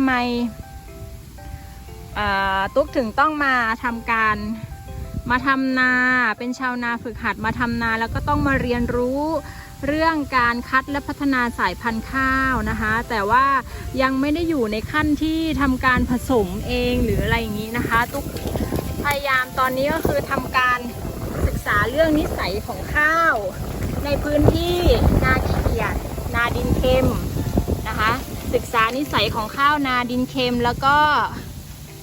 ำไมตุ๊กถึงต้องมาทำการมาทำนาเป็นชาวนาฝึกหัดมาทำนา แล้วก็ต้องมาเรียนรู้เรื่องการคัดและพัฒนาสายพันธุ์ข้าวนะคะ แต่ว่ายังไม่ได้อยู่ในขั้นที่ทำการผสมเองหรืออะไรอย่างนี้นะคะ ตุ๊กพยายามตอนนี้ก็คือทำการศึกษาเรื่องนิสัยของข้าว ในพื้นที่นาเขียดนาดินเค็ม ศึกษานิสัยของข้าวนาดินเค็ม แล้วก็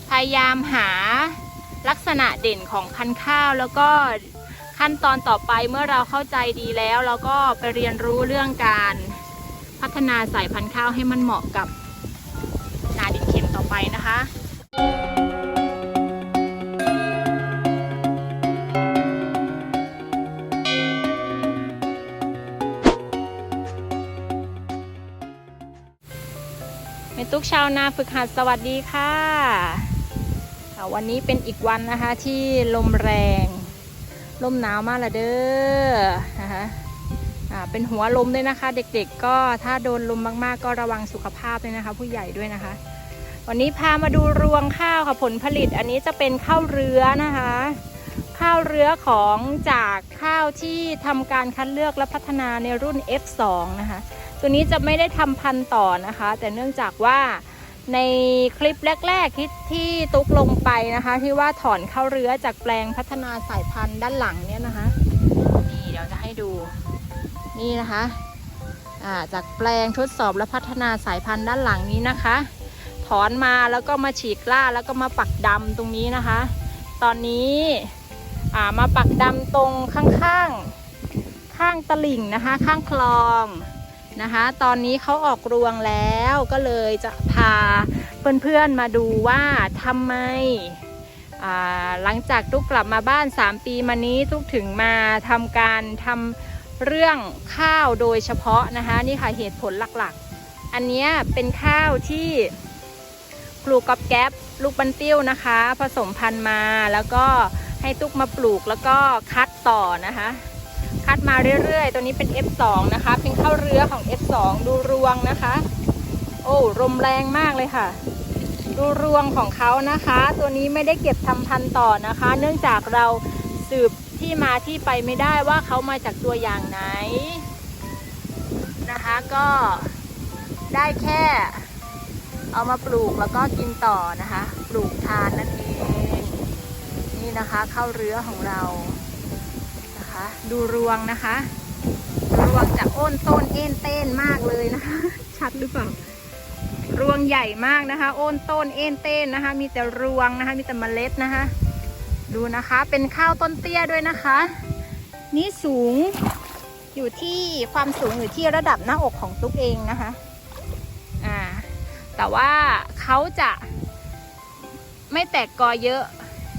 พยายามหาลักษณะเด่นของพันธุ์ข้าว แล้วก็ขั้นตอนต่อไปเมื่อเราเข้าใจดีแล้ว เราก็ไปเรียนรู้เรื่องการพัฒนาสายพันธุ์ข้าวให้มันเหมาะกับนาดินเค็มต่อไปนะคะ ตุกชาวนาฝึกหัดสวัสดีค่ะ วันนี้เป็นอีกวันนะคะที่ลมแรง ลมหนาวมากละเด้อนะคะเป็นหัวลมด้วยนะคะ เด็กๆก็ถ้าโดนลมมากๆ ก็ระวังสุขภาพด้วยนะคะ ผู้ใหญ่ด้วยนะคะ วันนี้พามาดูรวงข้าวค่ะผลผลิต อันนี้จะเป็นข้าวเรือนะคะ ข้าวเรือของจากข้าวที่ทำการคัดเลือกและพัฒนาในรุ่น F2 นะคะ ตัวนี้จะไม่ได้ทำพันต่อนะคะ แต่เนื่องจากว่าในคลิปแรก ๆ ที่ที่ตุ๊กลงไปนะคะ ที่ว่าถอนเข้าเรือจากแปลงพัฒนาสายพันธุ์ด้านหลังเนี่ยนะคะนี่เดี๋ยวจะให้ดูนี่นะคะจากแปลงทดสอบและพัฒนาสายพันธุ์ด้านหลังนี้นะคะ ถอนมาแล้วก็มาฉีกล่าแล้วก็มาปักดำตรงนี้นะคะ ตอนนี้มาปักดำตรงข้างๆ ข้างตลิ่งนะคะ ข้างคลอง นะคะ ตอนนี้เขาออกรวงแล้วก็เลยจะพาเพื่อนๆมาดูว่าทำไมหลังจากตุ๊กกลับมาบ้าน 3 ปีมานี้ตุ๊กถึงมาทำการทำเรื่องข้าวโดยเฉพาะนะคะนี่ค่ะเหตุผลหลักๆ อันนี้เป็นข้าวที่ปลูกกับแก๊บลูกบันติ้วนะคะ ผสมพันธุ์มาแล้วก็ให้ตุ๊กมาปลูกแล้วก็คัดต่อนะคะ คัดมาเรื่อยๆ ตัวนี้เป็น F2 นะคะ เป็นข้าวเรือของ F2 ดูรวงนะคะ โอ้ลมแรงมากเลยค่ะ ดูรวงของเขานะคะ ตัวนี้ไม่ได้เก็บทำพันธุ์ต่อนะคะ เนื่องจากเราสืบที่มาที่ไปไม่ได้ว่าเขามาจากตัวอย่างไหนนะคะก็ได้แค่เอามาปลูกแล้วก็กินต่อนะคะ ปลูกทานนั่นเอง นี่นะคะข้าวเรือของเรา ดูรวงนะคะรวงจะโอนต้นเอ็นเต้นมากเลยนะคะ ชัดหรือเปล่ารวงใหญ่มากนะคะ โอนต้นเอ็นเต้นนะคะ มีแต่รวงนะคะ มีแต่เมล็ดนะคะ ดูนะคะเป็นข้าวต้นเตี้ยด้วยนะคะ นี่สูงอยู่ที่ความสูงอยู่ที่ระดับหน้าอกของตุ๊กเองนะคะอ่าแต่ว่าเขาจะไม่แตกกอเยอะ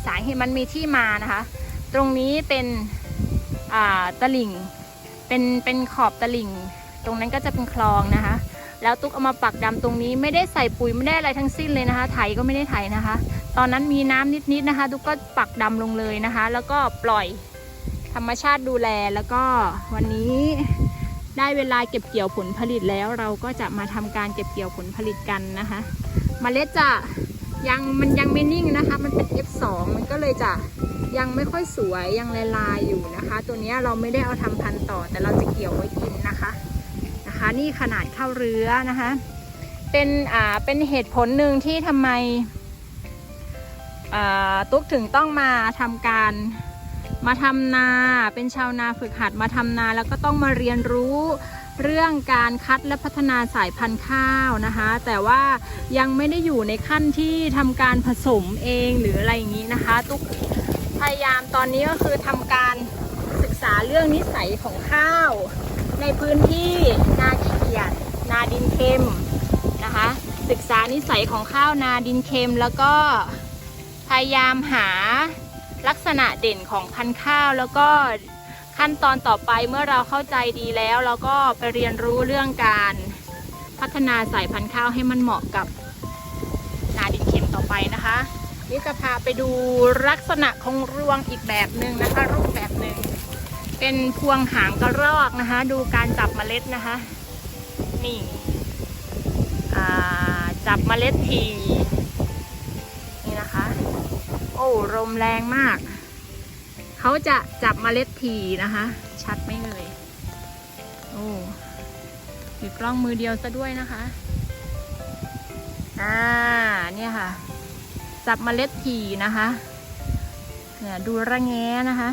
สาเหตุมันมีที่มานะคะ ตรงนี้เป็น อ่าตลิ่งเป็นเป็นขอบตลิ่ง ตรงนั้นก็จะเป็นคลองนะคะ แล้วตุ๊กเอามาปักดำตรงนี้ไม่ได้ใส่ปุ๋ยไม่ได้อะไรทั้งสิ้นเลยนะคะ ไถก็ไม่ได้ไถนะคะ ตอนนั้นมีน้ำนิดๆนะคะ ตุ๊กก็ปักดำลงเลยนะคะ แล้วก็ปล่อยธรรมชาติดูแลแล้วก็วันนี้ได้เวลาเก็บเกี่ยวผลผลิตแล้วเราก็จะมาทำการเก็บเกี่ยวผลผลิตกันนะคะมเมล็ดจะยังมันยังไม่นิ่งนะคะ มันเป็น F2 มันก็เลยจะ ยังไม่ค่อยสวยยังลายลายอยู่นะคะ ตัวนี้เราไม่ได้เอาทำพันธุ์ต่อ แต่เราจะเกี่ยวไว้กินนะคะนะคะ นี่ขนาดข้าวเรือนะคะ เป็นอ่าเป็นเหตุผลหนึ่งที่ทำไมอ่าตุ๊กถึงต้องมาทำการมาทำนาเป็นชาวนาฝึกหัดมาทำนาแล้วก็ต้องมาเรียนรู้เรื่องการคัดและพัฒนาสายพันธุ์ข้าวนะคะ แต่ว่ายังไม่ได้อยู่ในขั้นที่ทำการผสมเองหรืออะไรอย่างนี้นะคะ ตุ๊ก พยายามตอนนี้ก็คือทำการศึกษาเรื่องนิสัยของข้าว ในพื้นที่นาขี้เขียดนาดินเค็มนะคะ ศึกษานิสัยของข้าวนาดินเค็มแล้วก็พยายามหาลักษณะเด่นของพันธุ์ข้าวแล้วก็ขั้นตอนต่อไปเมื่อเราเข้าใจดีแล้ว เราก็ไปเรียนรู้เรื่องการพัฒนาสายพันธุ์ข้าวให้มันเหมาะกับนาดินเค็มต่อไปนะคะ นี่จะพาไปดูลักษณะของรวงอีกแบบหนึ่งนะคะ รูปแบบหนึ่งเป็นพวงหางกระรอกนะคะ ดูการจับเมล็ดนะคะ นี่จับเมล็ดทีนี่นะคะ โอ้ลมแรงมาก เขาจะจับเมล็ดทีนะคะ ชัดไม่เลยโอ้ถือกล้องมือเดียวซะด้วยนะคะ อ่าเนี่ยค่ะ จับเมล็ดทีนะคะเนี่ยดูระแงนะคะ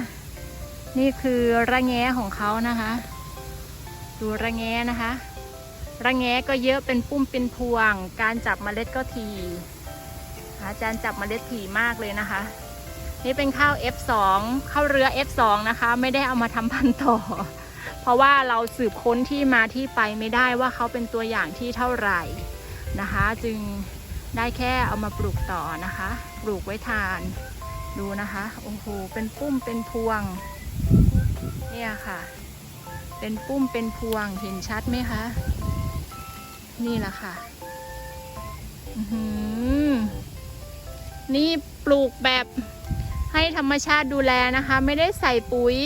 นี่คือระแงของเขานะคะ ดูระแงนะคะ ระแงก็เยอะเป็นปุ้มเป็นพวง การจับเมล็ดก็ทีอาจารย์จับเมล็ดถี่มากเลยนะคะ นี่เป็นข้าว F2 ข้าวเรือ F2 นะคะ ไม่ได้เอามาทำพันธุ์ต่อ เพราะว่าเราสืบค้นที่มาที่ไปไม่ได้ว่าเขาเป็นตัวอย่างที่เท่าไหร่นะคะ จึง ได้แค่เอามาปลูกต่อนะคะ ปลูกไว้ทานดูนะคะ โอ้โห เป็นปุ้มเป็นพวง เนี่ยค่ะ เป็นปุ้มเป็นพวง เห็นชัดไหมคะ นี่แหละค่ะ นี่ปลูกแบบให้ธรรมชาติดูแลนะคะ ไม่ได้ใส่ปุ๋ย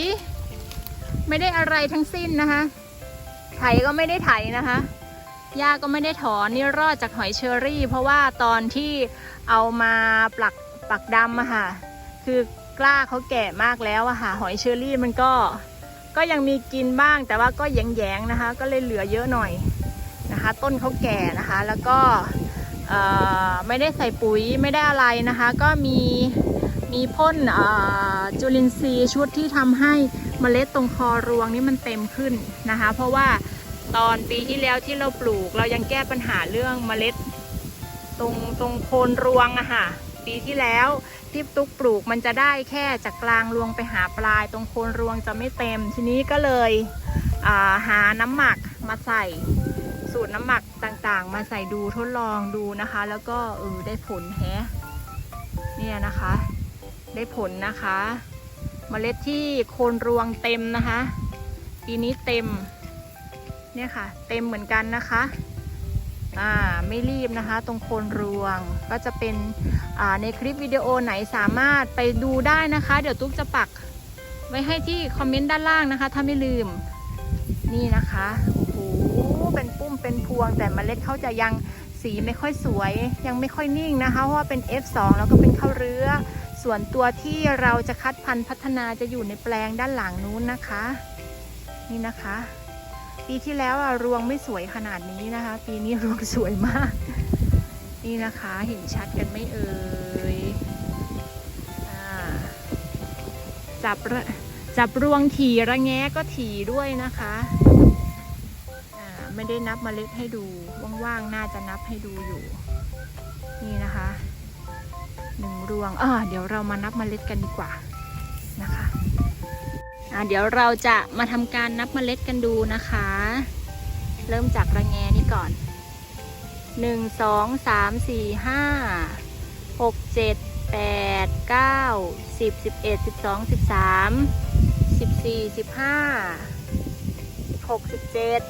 ไม่ได้อะไรทั้งสิ้นนะคะ ไถก็ไม่ได้ไถนะคะ หญ้าก็ไม่ได้ถอนนี่รอดจากหอยเชอรี่ เพราะว่าตอนที่เอามาปลักปักดำอะค่ะ คือกล้าเขาแก่มากแล้วอะค่ะหอยเชอรี่มันก็ก็ยังมีกินบ้างแต่ว่าก็แยงๆนะคะ ก็เลยเหลือเยอะหน่อยนะคะ ต้นเขาแก่นะคะ แล้วก็ไม่ได้ใส่ปุ๋ยไม่ได้อะไรนะคะ ก็มีมีพ่นจุลินทรีย์ชุดที่ทำให้เมล็ดตรงคอรวงนี่มันเต็มขึ้นนะคะ เพราะว่า ตอนปีที่แล้วที่เราปลูก เรายังแก้ปัญหาเรื่องเมล็ด ตรงตรงโคนรวงอะค่ะ ปีที่แล้วที่ตุกปลูกมันจะได้แค่จากกลางรวงไปหาปลาย ตรงโคนรวงจะไม่เต็ม ทีนี้ก็เลยาหาน้ำหมักมาใส่สูตรน้ำหมักต่างๆ มาใส่ดูทดลองดูนะคะ แล้วก็เออได้ผลแฮะเนี่ยนะคะ ได้ผลนะคะ เมล็ดที่โคนรวงเต็มนะคะ ปีนี้เต็ม เนี่ยค่ะ เต็มเหมือนกันนะคะ อ่าไม่รีบนะคะ ตรงโคนรวงก็จะเป็นอ่าในคลิปวิดีโอไหนสามารถไปดูได้นะคะ เดี๋ยวตุ๊กจะปักไว้ให้ที่คอมเมนต์ด้านล่างนะคะ ถ้าไม่ลืมนี่นะคะโอ้โหเป็นปุ้มเป็นพวง แต่เมล็ดเขาจะยังสีไม่ค่อยสวย ยังไม่ค่อยนิ่งนะคะ เพราะว่าเป็น F2 แล้วก็เป็นข้าวเรือ ส่วนตัวที่เราจะคัดพันธุ์พัฒนาจะอยู่ในแปลงด้านหลังนู้นนะคะ นี่นะคะ ปีที่แล้วอะรวงไม่สวยขนาดนี้นะคะ ปีนี้รวงสวยมาก นี่นะคะเห็นชัดกันไม่เอ่ยอจับจับรวงถี่ระแงะก็ถี่ด้วยนะคะไม่ได้นับเมล็ดให้ดูว่างๆน่าจะนับให้ดูอยู่ นี่นะคะหนึ่งรวงเอ่าเดี๋ยวเรามานับเมล็ดกันดีกว่านะคะ อะเดี๋ยวเราจะมาทำการนับเมล็ดกันดูนะคะ เริ่มจากระแงนี่ก่อนหนึ่งสองสามสี่ห้าหกเจ็ดแปดเก้าสิบสิบเอ็ดสิบสองสิบสามสิบสี่สิบห้าหกสิบเจ็ด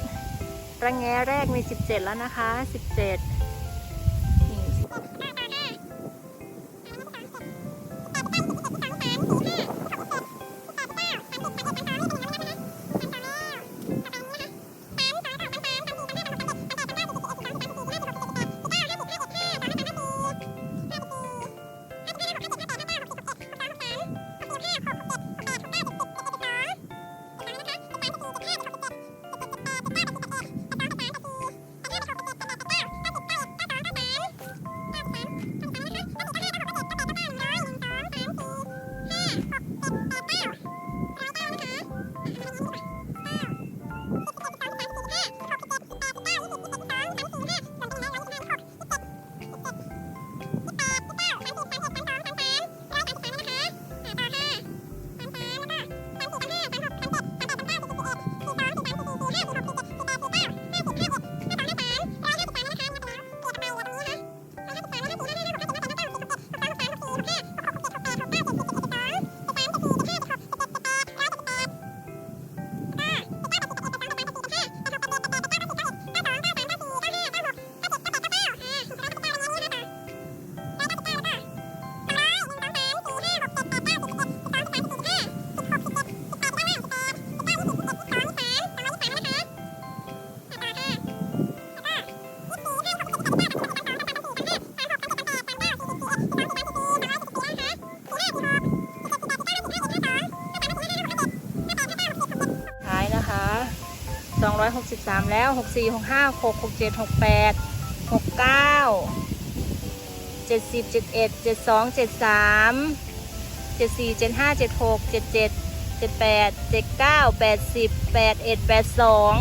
ระแงแรกมีสิบเจ็ดแล้วนะคะสิบเจ็ด หกสิบสามแล้วหกสี่หกห้าหกหกเจ็ดหกแปดหกเก้าเจ็ดสิบเจ็ดเอ็ดเจ็ดสองเจ็ดสามเจ็ดสี่เจ็ดห้าเจ็ดหกเจ็ดเจ็ดเจ็ดแปดเจ็ดเก้าแปดสิบแปดเอ็ดแปดสอง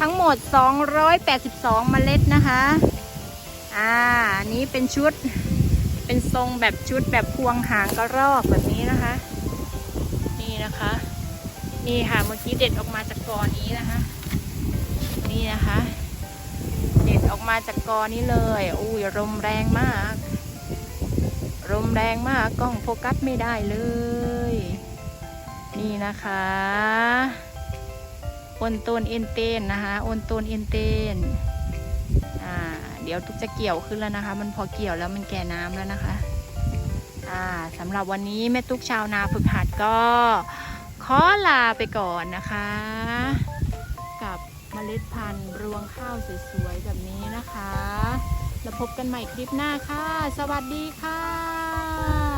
ทั้งหมด282เมล็ดนะคะ อ่านนี้เป็นชุดเป็นทรงแบบชุดแบบพวงหางกระรอกแบบนี้นะคะ นี่นะคะนี่ค่ะเมื่อกี้เด็ดออกมาจากกอนี้นะคะ นี่นะคะ เด็ดออกมาจากกอนี้เลยอุ้ยลมแรงมากลมแรงมากกล้องโฟกัสไม่ได้เลย นี่นะคะโอนต้นเอ็นเตนนะคะโอนต้นเอ็นเตนอ่าเดี๋ยวทุกจะเกี่ยวขึ้นแล้วนะคะ มันพอเกี่ยวแล้วมันแก่น้ำแล้วนะคะอ่าสำหรับวันนี้แม่ตุ๊กชาวนาฝึกหัดก็ขอลาไปก่อนนะคะ เมล็ดพันธุ์รวงข้าวสวยๆแบบนี้นะคะ แล้วพบกันใหม่คลิปหน้าค่ะ สวัสดีค่ะ